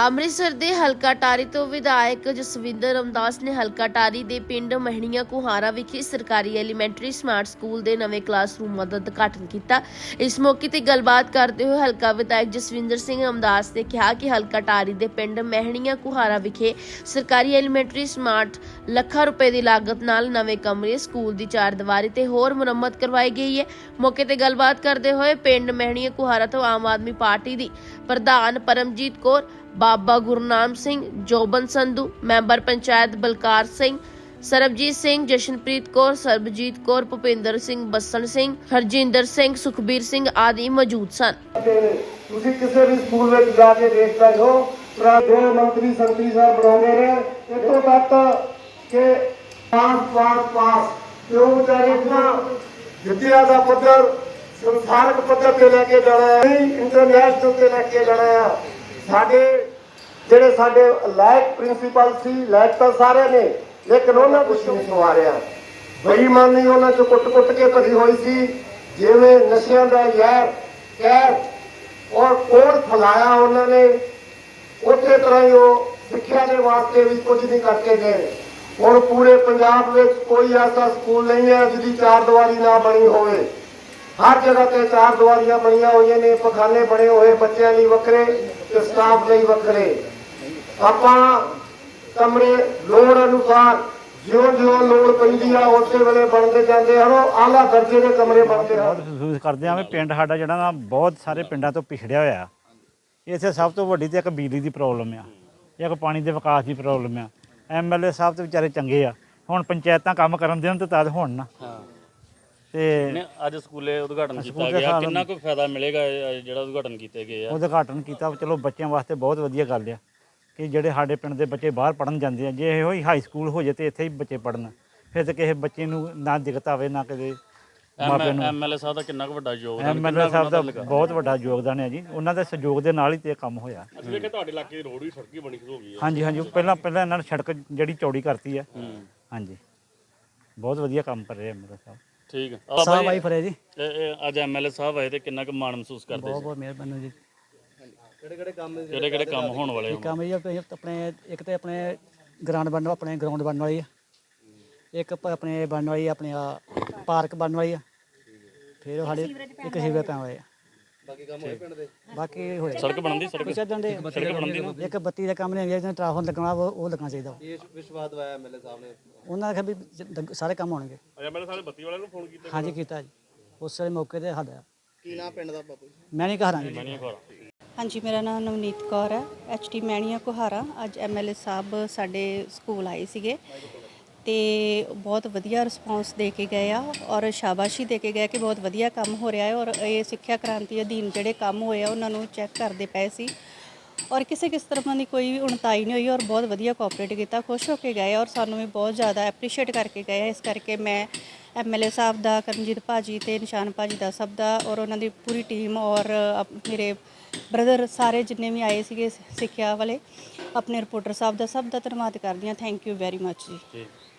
ਅੰਮ੍ਰਿਤਸਰ ਦੇ ਹਲਕਾ ਟਾਰੀ ਤੋਂ ਵਿਧਾਇਕ ਜਸਵਿੰਦਰ ਰਮਦਾਸ ਨੇ ਹਲਕਾ ਟਾਰੀ ਦੇ ਪਿੰਡ ਮਹਿਣੀਆਂ ਕੁਹਾਰਾ ਵਿਖੇ ਸਰਕਾਰੀ ਐਲੀਮੈਂਟਰੀ ਸਮਾਰਟ ਸਕੂਲ ਦੇ ਨਵੇਂ ਕਲਾਸਰੂਮਾਂ ਦਾ ਉਦਘਾਟਨ ਕੀਤਾ। ਇਸ ਮੌਕੇ ਤੇ ਗੱਲਬਾਤ ਕਰਦੇ ਹੋਏ ਹਲਕਾ ਵਿਧਾਇਕ ਜਸਵਿੰਦਰ ਸਿੰਘ ਰਮਦਾਸ ਨੇ ਕਿਹਾ ਕਿ ਹਲਕਾ ਟਾਰੀ ਦੇ ਪਿੰਡ ਮਹਿਣੀਆਂ ਕੁਹਾਰਾ ਵਿਖੇ ਸਰਕਾਰੀ ਐਲੀਮੈਂਟਰੀ ਸਮਾਰਟ ਲੱਖਾਂ ਰੁਪਏ ਦੀ ਲਾਗਤ ਨਾਲ ਨਵੇਂ ਕਮਰੇ, ਸਕੂਲ ਦੀ ਚਾਰ ਦੀਵਾਰੀ ਤੇ ਹੋਰ ਮੁਰੰਮਤ ਕਰਵਾਈ ਗਈ ਹੈ। ਮੌਕੇ ਤੇ ਗੱਲਬਾਤ ਕਰਦੇ ਹੋਏ ਪਿੰਡ ਮਹਿਣੀਆਂ ਕੁਹਾਰਾ ਤੋਂ ਆਮ ਆਦਮੀ ਪਾਰਟੀ ਦੀ ਪ੍ਰਧਾਨ ਪਰਮਜੀਤ ਕੌਰ ਬਾਬਾ ਗੁਰਨਾਮ ਸਿੰਘ, ਜੋਬਨ ਸੰਧੂ, ਮੈਂਬਰ ਪੰਚਾਇਤ ਬਲਕਾਰ ਸਿੰਘ, ਸਰਬਜੀਤ ਸਿੰਘ, ਜਸ਼ਨਪ੍ਰੀਤ ਕੌਰ, ਸਰਬਜੀਤ ਕੌਰ, ਭੁਪਿੰਦਰ ਸਿੰਘ, ਬੱਸਣ ਸਿੰਘ, ਹਰਜਿੰਦਰ ਸਿੰਘ, ਸੁਖਬੀਰ ਸਿੰਘ ਆਦਿ ਮੌਜੂਦ ਸਨ। ਤੁਸੀਂ ਕਿਸੇ ਵੀ ਸਕੂਲ ਵਿੱਚ ਜਾ ਕੇ ਦੇਖ ਸਕਦੇ ਹੋ ਪਰ ਮੰਤਰੀ ਸੰਤਰੀ ਸਾਹਿਬ ਬਣਾਉਂਦੇ ਨੇ ਇਤੋਂ ਤੱਕ ਕਿ ਪਾਸ ਪਾਸ ਪਾਸ। ਜੋ ਵਿਚਾਰੇ ਇਤਨਾ ਵਿਦਿਆ ਦਾ ਪੱਧਰ, ਸੰਸਾਰਕ ਪੱਧਰ ਤੇ ਲੈ ਕੇ ਜਾਣਾ ਹੈ ਇੰਟਰਨੈਸ਼ਨਲ ਤੇ ਲੈ ਕੇ ਜਾਣਾ ਹੈ ਸਾਡੇ ਜਿਹੜੇ ਸਾਡੇ ਲਾਇਕ ਪ੍ਰਿੰਸੀਪਲ ਸੀ, ਲਾਇਕ ਤਾਂ ਸਾਰੇ ਨੇ, ਲੇਕਿਨ ਉਹਨਾਂ ਕੁਝ ਨਹੀਂ ਸਵਾਰਿਆ? ਬੇਈਮਾਨੀ ਉਹਨਾਂ 'ਚ ਕੁੱਟ-ਕੁੱਟ ਕੇ ਭਰੀ ਹੋਈ ਸੀ, ਜਿਵੇਂ ਨਸ਼ਿਆਂ ਦਾ ਯਾਰ ਕਹਿਰ ਔਰ ਕੋੜ ਫਲਾਇਆ ਉਹਨਾਂ ਨੇ। ਉਸੇ ਤਰ੍ਹਾਂ ਹੀ ਉਹ ਸਿੱਖਿਆ ਦੇ ਵਾਸਤੇ ਵੀ ਕੁਝ ਨਹੀਂ ਕਰਕੇ ਗਏ। ਹੁਣ ਪੂਰੇ ਪੰਜਾਬ ਵਿੱਚ ਕੋਈ ਐਸਾ ਸਕੂਲ ਨਹੀਂ ਹੈ ਜਿਹਦੀ ਚਾਰ ਦੀਵਾਰੀ ਨਾ ਬਣੀ ਹੋਵੇ। ਹਰ ਜਗ੍ਹਾ ਤੇ ਚਾਰ ਦੀਵਾਰੀਆਂ ਬਣੀਆਂ ਹੋਈਆਂ ਨੇ, ਪਖਾਨੇ ਬਣੇ ਹੋਏ, ਬੱਚਿਆਂ ਲਈ ਵੱਖਰੇ ਤੇ ਸਟਾਫ ਲਈ ਵੱਖਰੇ। ਆਪਾਂ ਕਮਰੇ ਲੋੜ ਅਨੁਸਾਰ ਜਿਉਂ ਜਿਉਂ ਲੋੜ ਪੈਂਦੀ ਆ ਉਸੇ ਵੇਲੇ ਬਣਦੇ ਜਾਂਦੇ ਹਨ ਉਹ ਆਲਾ ਦਰਜੇ ਦੇ ਕਮਰੇ ਬਣਦੇ ਹਨ ਮਹਿਸੂਸ ਕਰਦੇ ਹਾਂ ਵੀ ਪਿੰਡ ਸਾਡਾ ਜਿਹੜਾ ਨਾ ਬਹੁਤ ਸਾਰੇ ਪਿੰਡਾਂ ਤੋਂ ਪਿਛੜਿਆ ਹੋਇਆ। ਇੱਥੇ ਸਭ ਤੋਂ ਵੱਡੀ ਤੇ ਇੱਕ ਬਿਜਲੀ ਦੀ ਪ੍ਰੋਬਲਮ ਆ। ਇੱਕ ਪਾਣੀ ਦੇ ਵਿਕਾਸ ਦੀ ਪ੍ਰੋਬਲਮ ਆ। ਐਮਐਲਏ ਸਾਹਿਬ ਤੇ ਵਿਚਾਰੇ ਚੰਗੇ ਆ। ਹੁਣ ਪੰਚਾਇਤਾਂ ਕੰਮ ਕਰਨ ਦੇਣ ਤੇ ਤਦ ਹੋਣ ਨਾ। ਹਾਂ। ਤੇ ਨੇ ਅੱਜ ਸਕੂਲੇ ਉਦਘਾਟਨ ਸਕੂਲ ਕੀਤਾ ਦੇ ਗਿਆ। ਕਿੰਨਾ ਕੁ ਫਾਇਦਾ ਮਿਲੇਗਾ ਇਹ ਜਿਹੜਾ ਉਦਘਾਟਨ ਕੀਤੇ ਗਏ ਆ? ਉਦਘਾਟਨ ਕੀਤਾ ਚਲੋ ਬੱਚਿਆਂ ਵਾਸਤੇ ਬਹੁਤ ਵਧੀਆ ਗੱਲ ਆ। ਕਿ ਜਿਹੜੇ ਸਾਡੇ ਪਿੰਡ ਦੇ ਬੱਚੇ ਬਾਹਰ ਪੜਨ ਜਾਂਦੇ ਆ ਜੇ ਇਹੋ ਹੀ ਹਾਈ ਸਕੂਲ ਹੋ ਜੇ ਤੇ ਇੱਥੇ ਹੀ ਬੱਚੇ ਪੜਨ ਫਿਰ ਤੇ ਕਿਸੇ ਬੱਚੇ ਨੂੰ ਨਾ ਦਿੱਕਤ ਆਵੇ ਨਾ ਕਦੇ ਮਾਪਿਆਂ ਨੂੰ। ਐਮਐਲਏ ਸਾਹਿਬ ਦਾ ਕਿੰਨਾ ਕੁ ਵੱਡਾ ਯੋਗਦਾਨ ਐਮਐਲਏ ਸਾਹਿਬ ਦਾ ਬਹੁਤ ਵੱਡਾ ਯੋਗਦਾਨ ਹੈ ਜੀ। ਉਹਨਾਂ ਦੇ ਸਹਿਯੋਗ ਦੇ ਨਾਲ ਹੀ ਤੇ ਕੰਮ ਹੋਇਆ। ਅਸੀਂ ਵੇਖਿਆ ਤੁਹਾਡੇ ਇਲਾਕੇ ਦੀ ਰੋਡ ਵੀ ਸੜਕੀ ਬਣੀ ਸ਼ੁਰੂ ਹੋ ਗਈ ਹਾਂਜੀ ਹਾਂਜੀ। ਉਹ ਪਹਿਲਾਂ ਪਹਿਲਾਂ ਇਹਨਾਂ ਨੇ ਸੜਕ ਜਿਹੜੀ ਚੌੜੀ ਕਰਤੀ ਹੈ। ਹੂੰ। ਹਾਂਜੀ। ਬਹੁਤ ਵਧੀਆ ਕੰਮ ਕਰ ਰਹੇ ਆ ਮੇਰੇ ਸਾਹਿਬ। ਠੀਕ ਆ ਸਾਹਿਬ ਆਈ ਫਰੇ ਜੀ। ਅੱਜ ਐਮਐਲਏ ਸਾਹਿਬ ਆਏ ਤੇ ਕਿੰਨਾ ਕੁ ਮਾਣ ਮਹਿਸੂਸ ਕਰਦੇ ਬਹੁਤ ਬਹੁਤ ਮਿਹਰਬਾਨੀ ਜੀ। ਕਿਹੜੇ ਕਿਹੜੇ ਕੰਮ ਹੋਣ ਵਾਲੇ ਹੁਣ? ਕੰਮ ਇਹ ਆ ਵੀ ਆਪਣੇ ਇੱਕ ਤੇ ਆਪਣੇ ਗਰਾਊਂਡ ਬਣਨ ਆਪਣੇ ਗਰਾਊਂਡ ਬਣਨ ਵਾਲੀ ਆ। ਇੱਕ ਪ- ਆਪਣੇ ਬਣਨ ਵਾਲੀ ਆ, ਆਪਣੇ ਆ ਪਾਰਕ ਬਣਨ ਵਾਲੀ ਆ। ਫਿਰ ਸਾਡੇ ਇੱਕ ਸੀਵਰ ਪੈਣ ਵਾਲੇ ਆ। ਬਾਕੀ ਕੰਮ ਹੋਏ ਪਿੰਡ ਦੇ? ਬਾਕੀ ਹੋਏ। ਸੜਕ ਬਣਦੀ ਸੜਕ? ਕੁਛ ਏਦਾਂ ਦੇ ਸੜਕ ਬਣਦੀ ਨਾ ਇੱਕ ਬੱਤੀ ਦਾ ਕੰਮ ਨਹੀਂ ਜਿਹੜਾ ਟ੍ਰਾਫੋਨ ਲੱਗਣਾ ਉਹ ਉਹ ਲੱਗਣਾ ਚਾਹੀਦਾ ਇਹ ਵਿਸ਼ਵਾਸ ਦਵਾਇਆ ਐਮਐਲਏ ਸਾਹਿਬ ਨੇ। ਉਹਨਾਂ ਨੇ ਕਿਹਾ ਵੀ ਜ- ਲੱਗ- ਸਾਰੇ ਕੰਮ ਹੋਣਗੇ। ਐਮਐਲਏ ਸਾਹਿਬ ਬੱਤੀ ਵਾਲਿਆਂ ਨੂੰ ਫੋਨ ਕੀਤਾ? ਹਾਂਜੀ ਕੀਤਾ ਜੀ। ਉਸ ਵੇਲੇ ਮੌਕੇ ਤੇ ਸਾਡਾ। ਕੀ ਨਾਮ ਪਿੰਡ ਦਾ ਬਾਬੂ ਮੈਂ ਨਹੀਂ ਕਹਾਂਗਾ ਜੀ ਹਾਂਜੀ, ਮੇਰਾ ਨਾਮ ਨਵਨੀਤ ਕੌਰ ਹੈ ਐਚਟੀ ਮੈਣੀਆ ਕੁਹਾਰਾ। ਅੱਜ ਐਮਐਲਏ ਸਾਹਿਬ ਸਾਡੇ ਸਕੂਲ ਆਏ ਸੀਗੇ ਤੇ ਬਹੁਤ ਵਧੀਆ ਰਿਸਪੌਂਸ ਦੇ ਕੇ ਗਏ ਆ ਔਰ ਸ਼ਾਬਾਸ਼ੀ ਦੇ ਕੇ ਗਏ ਕਿ ਬਹੁਤ ਵਧੀਆ ਕੰਮ ਹੋ ਰਿਹਾ ਹੈ ਔਰ ਇਹ ਸਿੱਖਿਆ ਕ੍ਰਾਂਤੀ ਅਧੀਨ ਜਿਹੜੇ ਕੰਮ ਹੋਏ ਆ, ਉਹਨਾਂ ਨੂੰ ਚੈੱਕ ਕਰਦੇ ਪਏ ਸੀ। ਔਰ ਕਿਸੇ ਕਿਸ ਤਰ੍ਹਾਂ ਦੀ ਕੋਈ ਉਣਤਾਈ ਨਹੀਂ ਹੋਈ ਔਰ ਬਹੁਤ ਵਧੀਆ ਕੋਆਪਰੇਟ ਕੀਤਾ, ਖੁਸ਼ ਹੋ ਕੇ ਗਏ ਔਰ ਸਾਨੂੰ ਵੀ ਬਹੁਤ ਜ਼ਿਆਦਾ ਐਪਰੀਸ਼ੀਏਟ ਕਰਕੇ ਗਏ। ਇਸ ਕਰਕੇ ਮੈਂ ਐਮਐਲਏ ਸਾਹਿਬ ਦਾ, ਕਰਮਜੀਤ ਭਾਜੀ ਤੇ ਨਿਸ਼ਾਨ ਭਾਜੀ ਦਾ ਸਭ ਦਾ ਔਰ ਉਹਨਾਂ ਦੀ ਪੂਰੀ ਟੀਮ ਔਰ ਅਪ- ਮੇਰੇ ਬ੍ਰਦਰ ਸਾਰੇ ਜਿੰਨੇ ਵੀ ਆਏ ਸੀਗੇ ਸਿੱਖਿਆ ਵਾਲੇ, ਆਪਣੇ ਰਿਪੋਰਟਰ ਸਾਹਿਬ ਦਾ ਸਭ ਦਾ ਧੰਨਵਾਦ ਕਰਦੀ ਹਾਂ। ਥੈਂਕ ਯੂ ਵੈਰੀ ਮੱਚ ਜੀ।